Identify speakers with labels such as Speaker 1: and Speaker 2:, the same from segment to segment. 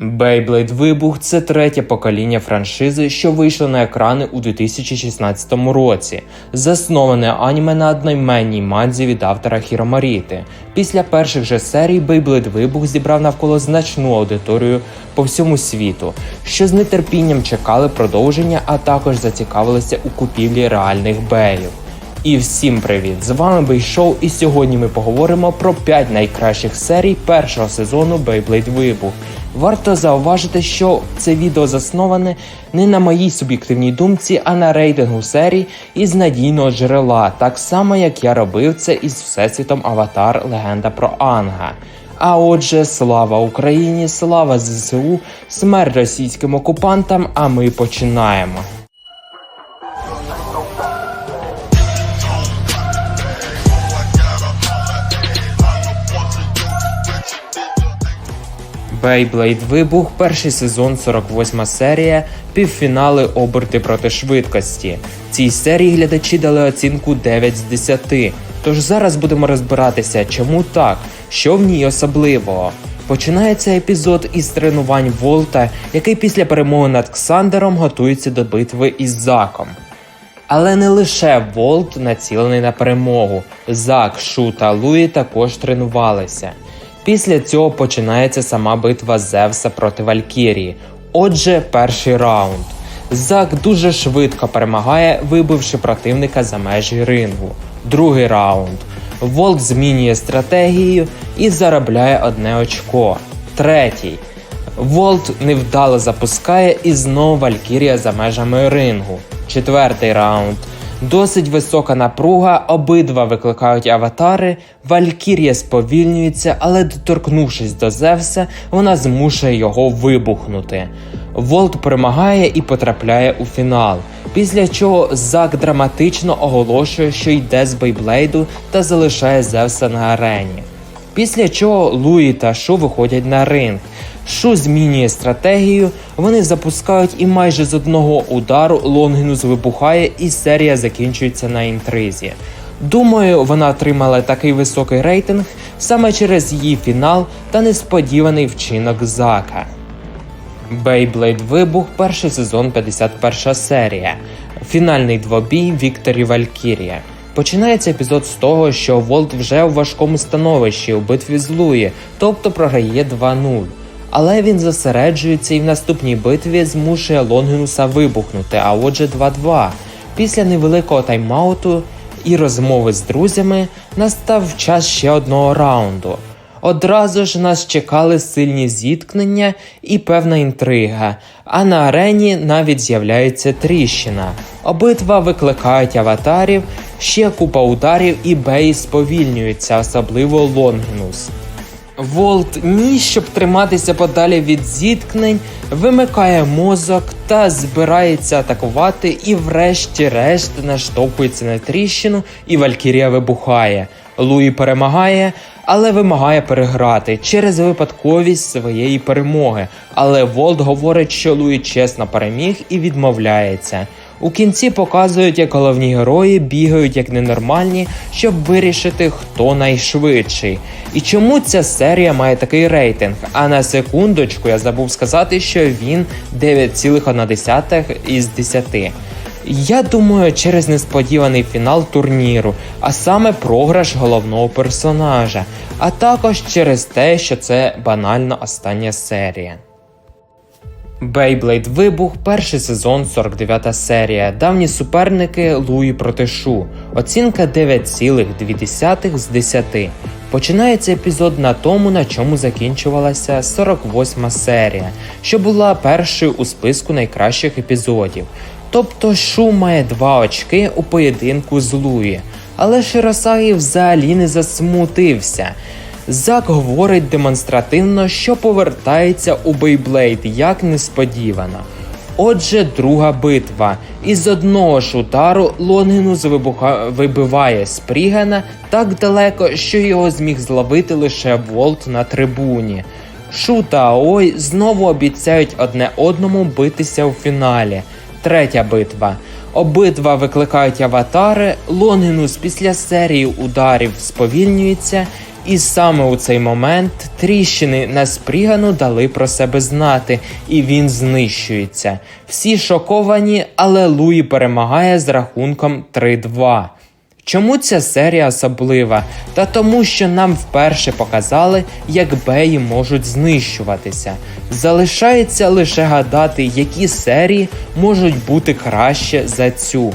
Speaker 1: Beyblade Вибух це третє покоління франшизи, що вийшло на екрани у 2016 році, засноване аніме на одноіменній мадзі від автора Хіромаріти. Після перших же серій Beyblade Вибух зібрав навколо значну аудиторію по всьому світу, що з нетерпінням чекали продовження, а також зацікавилися у купівлі реальних беїв. І всім привіт! З вами Бейшоу, і сьогодні ми поговоримо про 5 найкращих серій першого сезону Beyblade Вибух. Варто зауважити, що це відео засноване не на моїй суб'єктивній думці, а на рейтингу серій із надійного джерела, так само як я робив це із всесвітом Аватар Легенда про Анга. А отже, слава Україні, слава ЗСУ, смерть російським окупантам. А ми починаємо. Beyblade Вибух, перший сезон, 48 серія, півфінали оберти проти швидкості. Цій серії глядачі дали оцінку 9 з 10. Тож зараз будемо розбиратися, чому так, що в ній особливого. Починається епізод із тренувань Волта, який після перемоги над Ксандером готується до битви із Заком. Але не лише Волт націлений на перемогу. Зак, Шу та Луї також тренувалися. Після цього починається сама битва Зевса проти Валькірії. Отже, перший раунд. Зак дуже швидко перемагає, вибивши противника за межі рингу. Другий раунд. Волт змінює стратегію і заробляє одне очко. Третій. Волт невдало запускає і знову Валькірія за межами рингу. Четвертий раунд. Досить висока напруга, обидва викликають аватари. Валькір'я сповільнюється, але доторкнувшись до Зевса, вона змушує його вибухнути. Волт перемагає і потрапляє у фінал. Після чого Зак драматично оголошує, що йде з Бейблейду та залишає Зевса на арені. Після чого Луї та Шу виходять на ринг. Шу змінює стратегію, вони запускають і майже з одного удару Лонгінус вибухає, і серія закінчується на інтризі. Думаю, вона отримала такий високий рейтинг саме через її фінал та несподіваний вчинок Зака. Beyblade Вибух, перший сезон, 51 серія. Фінальний двобій Вікторі Валькірія. Починається епізод з того, що Волт вже у важкому становищі у битві з Луї, тобто програє 2-0. Але він зосереджується і в наступній битві змушує Лонгінуса вибухнути, а отже 2-2. Після невеликого тайм-ауту і розмови з друзями настав час ще одного раунду. Одразу ж нас чекали сильні зіткнення і певна інтрига, а на арені навіть з'являється тріщина. Обидва викликають аватарів, ще купа ударів і беї сповільнюються, особливо Лонгінус. Волт ні, щоб триматися подалі від зіткнень, вимикає мозок та збирається атакувати, і врешті-решт наштовхується на тріщину, і Валькірія вибухає. Луї перемагає, але вимагає переграти через випадковість своєї перемоги. Але Волт говорить, що Луї чесно переміг і відмовляється. У кінці показують, як головні герої бігають як ненормальні, щоб вирішити, хто найшвидший. І чому ця серія має такий рейтинг? А на секундочку я забув сказати, що він 9,1 із 10. Я думаю, через несподіваний фінал турніру, а саме програш головного персонажа, а також через те, що це банально остання серія. Beyblade Вибух, перший сезон, 49 серія. Давні суперники Луї проти Шу. Оцінка 9,2 з 10. Починається епізод на тому, на чому закінчувалася 48 серія, що була першою у списку найкращих епізодів. Тобто Шу має 2 очки у поєдинку з Луї. Але Широсагі взагалі не засмутився. Зак говорить демонстративно, що повертається у Бейблейд як несподівано. Отже, друга битва. Із одного ж удару Лонгінус вибуха... вибиває Спрігана так далеко, що його зміг зловити лише Волт на трибуні. Шу та Аой знову обіцяють одне одному битися у фіналі. Третя битва. Обидва викликають аватари. Лонгінус після серії ударів сповільнюється І саме у цей момент тріщини на Спрігану дали про себе знати, і він знищується. Всі шоковані, але Луї перемагає з рахунком 3-2. Чому ця серія особлива? Та тому, що нам вперше показали, як беї можуть знищуватися. Залишається лише гадати, які серії можуть бути краще за цю.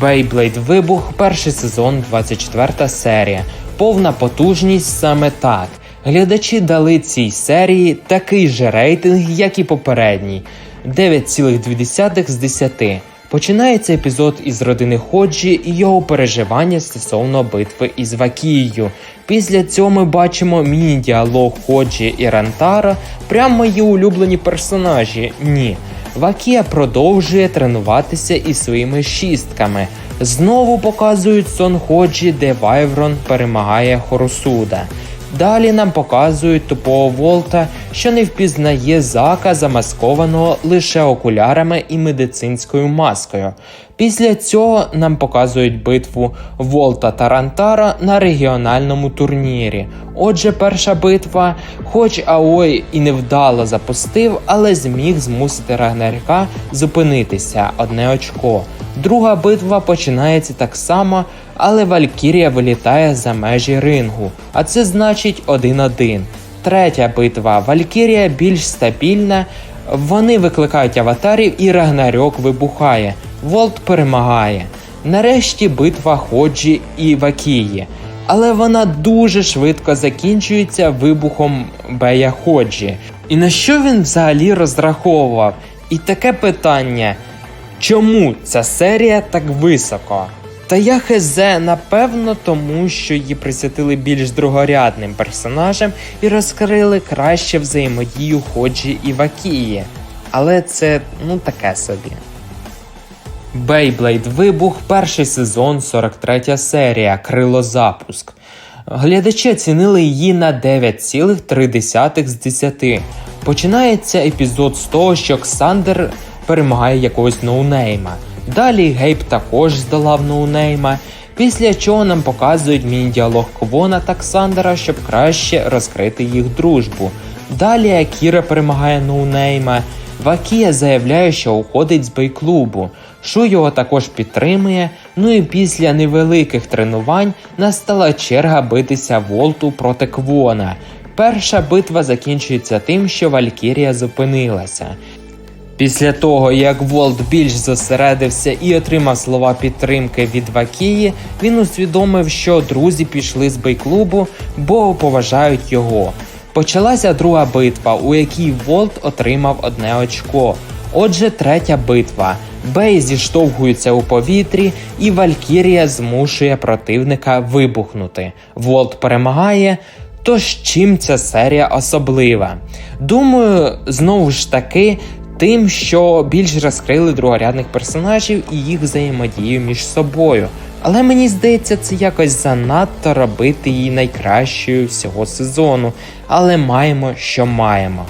Speaker 1: Beyblade Вибух, перший сезон, 24 серія. Повна потужність саме так. Глядачі дали цій серії такий же рейтинг, як і попередній 9,2 з 10. Починається епізод із родини Ходжі і його переживання стосовно битви із Вакією. Після цього ми бачимо міні-діалог Ходжі і Рантара, прям мої улюблені персонажі. Ні. Вакія продовжує тренуватися із своїми шістками. Знову показують сон Ходжі, де Вайврон перемагає Хоросуда. Далі нам показують тупого Волта, що не впізнає зака, замаскованого лише окулярами і медицинською маскою. Після цього нам показують битву Волта та Рантара на регіональному турнірі. Отже, перша битва, хоч Аой і невдало запустив, але зміг змусити Рагнаріка зупинитися одне очко. Друга битва починається так само, але Валькірія вилітає за межі рингу, а це значить 1-1. Третя битва Валькірія більш стабільна. Вони викликають аватарів і Рагнарьок вибухає. Волт перемагає. Нарешті битва Ходжі і Вакії. Але вона дуже швидко закінчується вибухом Бея Ходжі. І на що він взагалі розраховував? І таке питання: чому ця серія так високо? Та я хезе, напевно, тому що її присвятили більш другорядним персонажам і розкрили краще взаємодію Ходжі і Вакії. Але це ну таке собі. Beyblade Вибух, перший сезон, 43 серія, крилозапуск. Глядачі оцінили її на 9,3 з 10. Починається епізод з того, що Ксандер перемагає якогось ноунейма. Далі Гейб також здолав ноунейма. Після чого нам показують міні-діалог Квона та Ксандера, щоб краще розкрити їх дружбу. Далі Акіра перемагає ноунейма. Вакія заявляє, що уходить з бейклубу. Шу його також підтримує. Ну і після невеликих тренувань настала черга битися Волту проти Квона. Перша битва закінчується тим, що Валькірія зупинилася. Після того, як Волт більш зосередився і отримав слова підтримки від Вакії, він усвідомив, що друзі пішли з бейклубу, бо поважають його. Почалася друга битва, у якій Волт отримав одне очко. Отже, третя битва. Бей зіштовхується у повітрі, і Валькірія змушує противника вибухнути. Волт перемагає. Тож чим ця серія особлива? Думаю, знову ж таки, тим, що більш розкрили другорядних персонажів і їх взаємодію між собою. Але мені здається, це якось занадто робити її найкращою всього сезону. Але маємо, що маємо.